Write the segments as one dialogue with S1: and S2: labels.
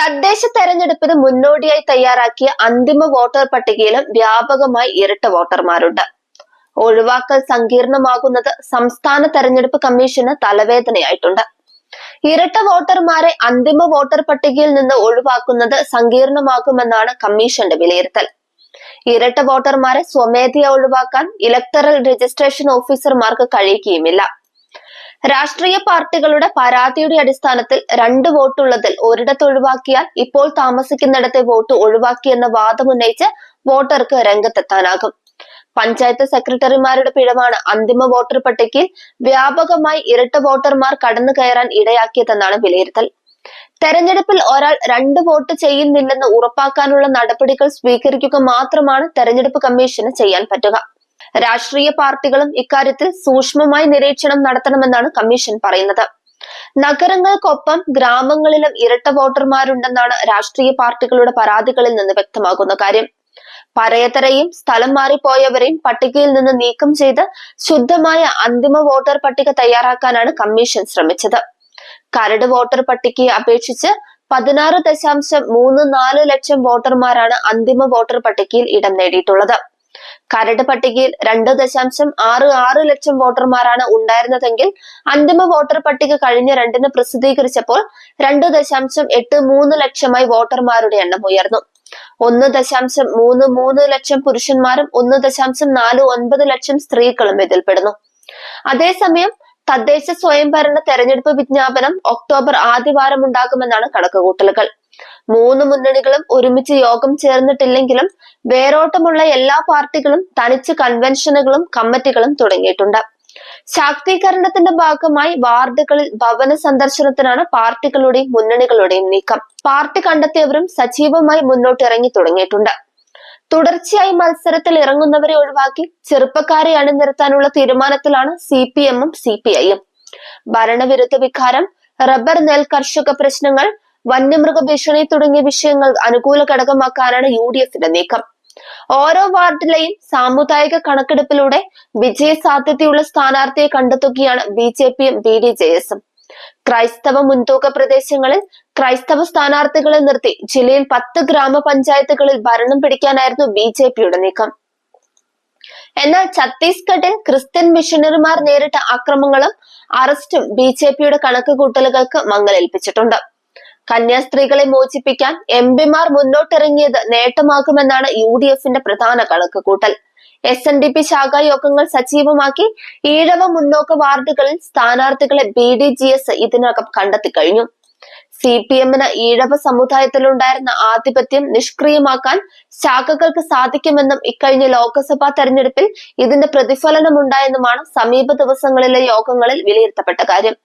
S1: തദ്ദേശ തെരഞ്ഞെടുപ്പിന് മുന്നോടിയായി തയ്യാറാക്കിയ അന്തിമ വോട്ടർ പട്ടികയിലും വ്യാപകമായി ഇരട്ട വോട്ടർമാരുണ്ട്. ഒഴിവാക്കൽ സങ്കീർണമാകുന്നത് സംസ്ഥാന തെരഞ്ഞെടുപ്പ് കമ്മീഷന് തലവേദനയായിട്ടുണ്ട്. ഇരട്ട വോട്ടർമാരെ അന്തിമ വോട്ടർ പട്ടികയിൽ നിന്ന് ഒഴിവാക്കുന്നത് സങ്കീർണമാകുമെന്നാണ് കമ്മീഷന്റെ വിലയിരുത്തൽ. ഇരട്ട വോട്ടർമാരെ സ്വമേധയാ ഒഴിവാക്കാൻ ഇലക്ടറൽ രജിസ്ട്രേഷൻ ഓഫീസർമാർക്ക് കഴിയുകയുമില്ല. രാഷ്ട്രീയ പാർട്ടികളുടെ പരാതിയുടെ അടിസ്ഥാനത്തിൽ രണ്ട് വോട്ടുള്ളതിൽ ഒരിടത്ത് ഒഴിവാക്കിയാൽ ഇപ്പോൾ താമസിക്കുന്നിടത്തെ വോട്ട് ഒഴിവാക്കിയെന്ന വാദമുന്നയിച്ച് വോട്ടർക്ക് രംഗത്തെത്താനാകും. പഞ്ചായത്ത് സെക്രട്ടറിമാരുടെ പിഴവാണ് അന്തിമ വോട്ടർ പട്ടികയിൽ വ്യാപകമായി ഇരട്ട വോട്ടർമാർ കടന്നു കയറാൻ ഇടയാക്കിയതെന്നാണ് വിലയിരുത്തൽ. തെരഞ്ഞെടുപ്പിൽ ഒരാൾ രണ്ട് വോട്ട് ചെയ്യുന്നില്ലെന്ന് ഉറപ്പാക്കാനുള്ള നടപടികൾ സ്വീകരിക്കുക മാത്രമാണ് തെരഞ്ഞെടുപ്പ് കമ്മീഷന് ചെയ്യാൻ പറ്റുക. രാഷ്ട്രീയ പാർട്ടികളും ഇക്കാര്യത്തിൽ സൂക്ഷ്മമായി നിരീക്ഷണം നടത്തണമെന്നാണ് കമ്മീഷൻ പറയുന്നത്. നഗരങ്ങൾക്കൊപ്പം ഗ്രാമങ്ങളിലും ഇരട്ട വോട്ടർമാരുണ്ടെന്നാണ് രാഷ്ട്രീയ പാർട്ടികളുടെ പരാതികളിൽ നിന്ന് വ്യക്തമാകുന്ന കാര്യം. പരയത്തരയും സ്ഥലം മാറിപ്പോയവരെയും പട്ടികയിൽ നിന്ന് നീക്കം ചെയ്ത് ശുദ്ധമായ അന്തിമ വോട്ടർ പട്ടിക തയ്യാറാക്കാനാണ് കമ്മീഷൻ ശ്രമിച്ചത്. കരട് വോട്ടർ പട്ടികയെ അപേക്ഷിച്ച് പതിനാറ് ദശാംശം മൂന്ന് നാല് ലക്ഷം വോട്ടർമാരാണ് അന്തിമ വോട്ടർ പട്ടികയിൽ ഇടം നേടിയിട്ടുള്ളത്. കരട് പട്ടികയിൽ രണ്ട് ദശാംശം ആറ് ആറ് ലക്ഷം വോട്ടർമാരാണ് ഉണ്ടായിരുന്നതെങ്കിൽ അന്തിമ വോട്ടർ പട്ടിക കഴിഞ്ഞ രണ്ടിന് പ്രസിദ്ധീകരിച്ചപ്പോൾ രണ്ട് ദശാംശം എട്ട് മൂന്ന് ലക്ഷമായി വോട്ടർമാരുടെ എണ്ണം ഉയർന്നു. ഒന്ന് ദശാംശം മൂന്ന് മൂന്ന് ലക്ഷം പുരുഷന്മാരും ഒന്ന് ദശാംശം നാല് ഒൻപത് ലക്ഷം സ്ത്രീകളും ഇതിൽപ്പെടുന്നു. അതേസമയം തദ്ദേശ സ്വയംഭരണ തെരഞ്ഞെടുപ്പ് വിജ്ഞാപനം ഒക്ടോബർ ആദ്യവാരം ഉണ്ടാകുമെന്നാണ് കണക്കുകൂട്ടലുകൾ. മൂന്ന് മുന്നണികളും ഒരുമിച്ച് യോഗം ചേർന്നിട്ടില്ലെങ്കിലും വേരോട്ടമുള്ള എല്ലാ പാർട്ടികളും തനിച്ച് കൺവെൻഷനുകളും കമ്മിറ്റികളും തുടങ്ങിയിട്ടുണ്ട്. ശാക്തീകരണത്തിന്റെ ഭാഗമായി വാർഡുകളിൽ ഭവന സന്ദർശനത്തിനാണ് പാർട്ടികളുടെയും മുന്നണികളുടെയും നീക്കം. പാർട്ടി കണ്ടെത്തിയവരും സജീവമായി മുന്നോട്ട് ഇറങ്ങി തുടങ്ങിയിട്ടുണ്ട്. തുടർച്ചയായി മത്സരത്തിൽ ഇറങ്ങുന്നവരെ ഒഴിവാക്കി ചെറുപ്പക്കാരെ അണിനിരത്താനുള്ള തീരുമാനത്തിലാണ് സി പി എമ്മും സി പി ഐയും ഭരണവിരുദ്ധ വികാരം റബ്ബർ നെൽ കർഷക പ്രശ്നങ്ങൾ വന്യമൃഗ ഭീഷണി തുടങ്ങിയ വിഷയങ്ങൾ അനുകൂല ഘടകമാക്കാനാണ് യു ഡി എഫിന്റെ നീക്കം. ഓരോ വാർഡിലെയും സാമുദായിക കണക്കെടുപ്പിലൂടെ വിജയ സാധ്യതയുള്ള സ്ഥാനാർത്ഥിയെ കണ്ടെത്തുകയാണ് ബി ജെ പിയും ബി ഡി ജെ എസും. ക്രൈസ്തവ മുൻതൂക്ക പ്രദേശങ്ങളിൽ ക്രൈസ്തവ സ്ഥാനാർത്ഥികളെ നിർത്തി ജില്ലയിൽ പത്ത് ഗ്രാമപഞ്ചായത്തുകളിൽ ഭരണം പിടിക്കാനായിരുന്നു ബി ജെ പിയുടെ നീക്കം. എന്നാൽ ഛത്തീസ്ഗഡിൽ ക്രിസ്ത്യൻ മിഷണറിമാർ നേരിട്ട അക്രമങ്ങളും അറസ്റ്റും ബി ജെ പിയുടെ കണക്ക് കൂട്ടലുകൾക്ക് മങ്ങലേൽപ്പിച്ചിട്ടുണ്ട്. കന്യാസ്ത്രീകളെ മോചിപ്പിക്കാൻ എം പിമാർ മുന്നോട്ടിറങ്ങിയത് നേട്ടമാകുമെന്നാണ് യു ഡി എഫിന്റെ പ്രധാന കണക്കുകൂട്ടൽ. എസ് എൻ ഡി പി ശാഖായോഗങ്ങൾ സജീവമാക്കി ഈഴവ മുന്നോക്ക വാർഡുകളിൽ സ്ഥാനാർത്ഥികളെ ബി ഡി ജി എസ് ഇതിനകം കണ്ടെത്തി കഴിഞ്ഞു. സി പി എമ്മിന് ഈഴവ സമുദായത്തിലുണ്ടായിരുന്ന ആധിപത്യം നിഷ്ക്രിയമാക്കാൻ ശാഖകൾക്ക് സാധിക്കുമെന്നും ഇക്കഴിഞ്ഞ ലോക്സഭാ തെരഞ്ഞെടുപ്പിൽ ഇതിന്റെ പ്രതിഫലനമുണ്ടായെന്നുമാണ് സമീപ ദിവസങ്ങളിലെ യോഗങ്ങളിൽ വിലയിരുത്തപ്പെട്ട കാര്യം.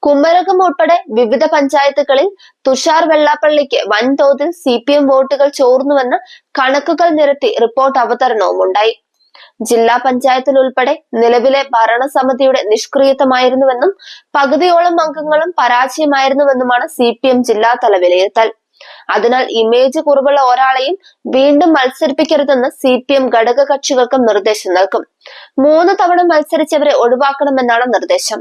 S1: കുമരകം ഉൾപ്പെടെ വിവിധ പഞ്ചായത്തുകളിൽ തുഷാർ വെള്ളാപ്പള്ളിക്ക് വൻതോതിൽ സി പി എം വോട്ടുകൾ ചോർന്നുവെന്ന് കണക്കുകൾ നിരത്തി റിപ്പോർട്ട് അവതരണവും ഉണ്ടായി ജില്ലാ പഞ്ചായത്തിൽ ഉൾപ്പെടെ നിലവിലെ ഭരണസമിതിയുടെ നിഷ്ക്രിയത്വമായിരുന്നുവെന്നും പകുതിയോളം അംഗങ്ങളും പരാജയമായിരുന്നുവെന്നുമാണ് സി പി എം ജില്ലാതല വിലയിരുത്തൽ. അതിനാൽ ഇമേജ് കുറവുള്ള ഒരാളെയും വീണ്ടും മത്സരിപ്പിക്കരുതെന്ന് സി പി എം ഘടക കക്ഷികൾക്കും നിർദ്ദേശം നൽകും. മൂന്ന് തവണ മത്സരിച്ചവരെ ഒഴിവാക്കണമെന്നാണ് നിർദ്ദേശം.